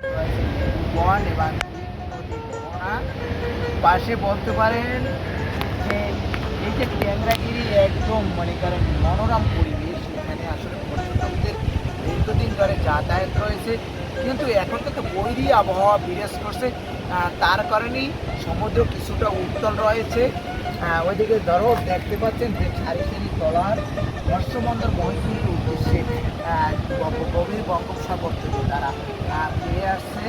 বন এবং পাশে বলতে পারেন যে এই যে ট্যাংরাগিরি একদম, মনে করেন মনোরম পরিবেশ এখানে আসলে পর্যটকদের দীর্ঘদিন ধরে যাতায়াত রয়েছে। কিন্তু এখন কিন্তু বৈরী আবহাওয়া বিরাজ করছে তার কারণেই সমুদ্র কিছুটা উত্তল রয়েছে। ওইদিকে ধরো দেখতে পাচ্ছেন যে সারি সারি তলার মৎস্যবন্দর মহিষুরের গভীর বঙ্গোপসাগর থেকে তারা ফিরে আসছে।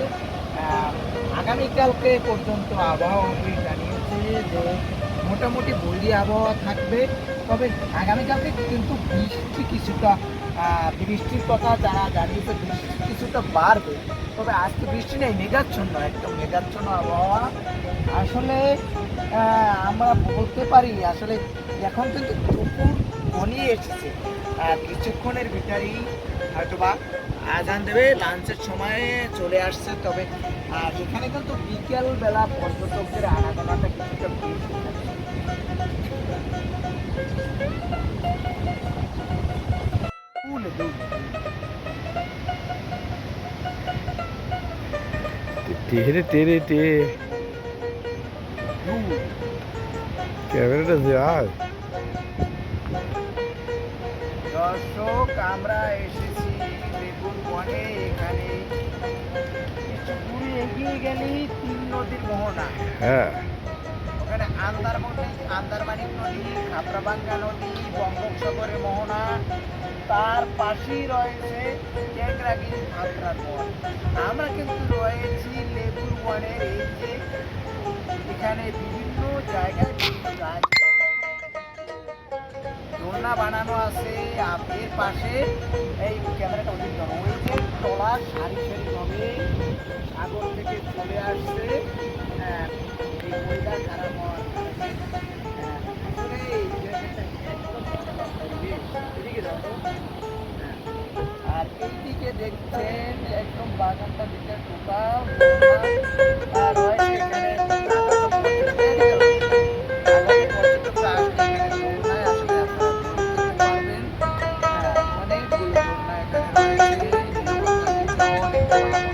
আগামীকালকে পর্যন্ত আবহাওয়া জানিয়েছে যে মোটামুটি বৈরী আবহাওয়া থাকবে, তবে আগামীকালকে কিন্তু বৃষ্টি কিছুটা বৃষ্টির কথা যারা জানিয়েছে, বৃষ্টি কিছুটা বাড়বে। তবে আজকে বৃষ্টি নেই, মেঘাচ্ছন্ন, একদম মেঘাচ্ছন্ন আবহাওয়া। আসলে আমরা বলতে পারি, আসলে এখন কিন্তু দুপুর ঘনিয়ে এসেছে। কিছুক্ষণের ভিতরেই হয়তোবা আজান দেবে লাঞ্চের সময়ে চলে আসছে তবে আহ, এখানে কিন্তু বিকেল বেলা পর্যটকদের আনাগোনাটা কিছুটা বেশি থাকে। ফুলে দৌড়ে। টেরে টেরে দর্শক আমরা এসেছি বেগুন বনে। এখানে দূরে এগিয়ে গেলেই তিন নদীর মোহনা। হ্যাঁ। ওখানে আন্দারমণি আন্দারমানিক নদী খাপড়াবাঙ্গা নদী বঙ্গোপসাগরের মোহনা। তার পাশেই রয়েছে ট্যাংরাগিরি ভাদ্রার বন। আমরা কিন্তু রয়েছি লেবুর বনের এই যে এখানে বিভিন্ন জায়গায় গাছ দোলনা বানানো আছে আর এর পাশে এই ক্যামেরাটা অধিক ধরো ওই যে তলা সারি সারি ভাবে সাগর থেকে চলে আসছে হ্যাঁ। হ্যাঁ। হ্যাঁ, দেখছেন একদম বাগানটা দিকে টোটাল আর রয়েছে tung tung tung tung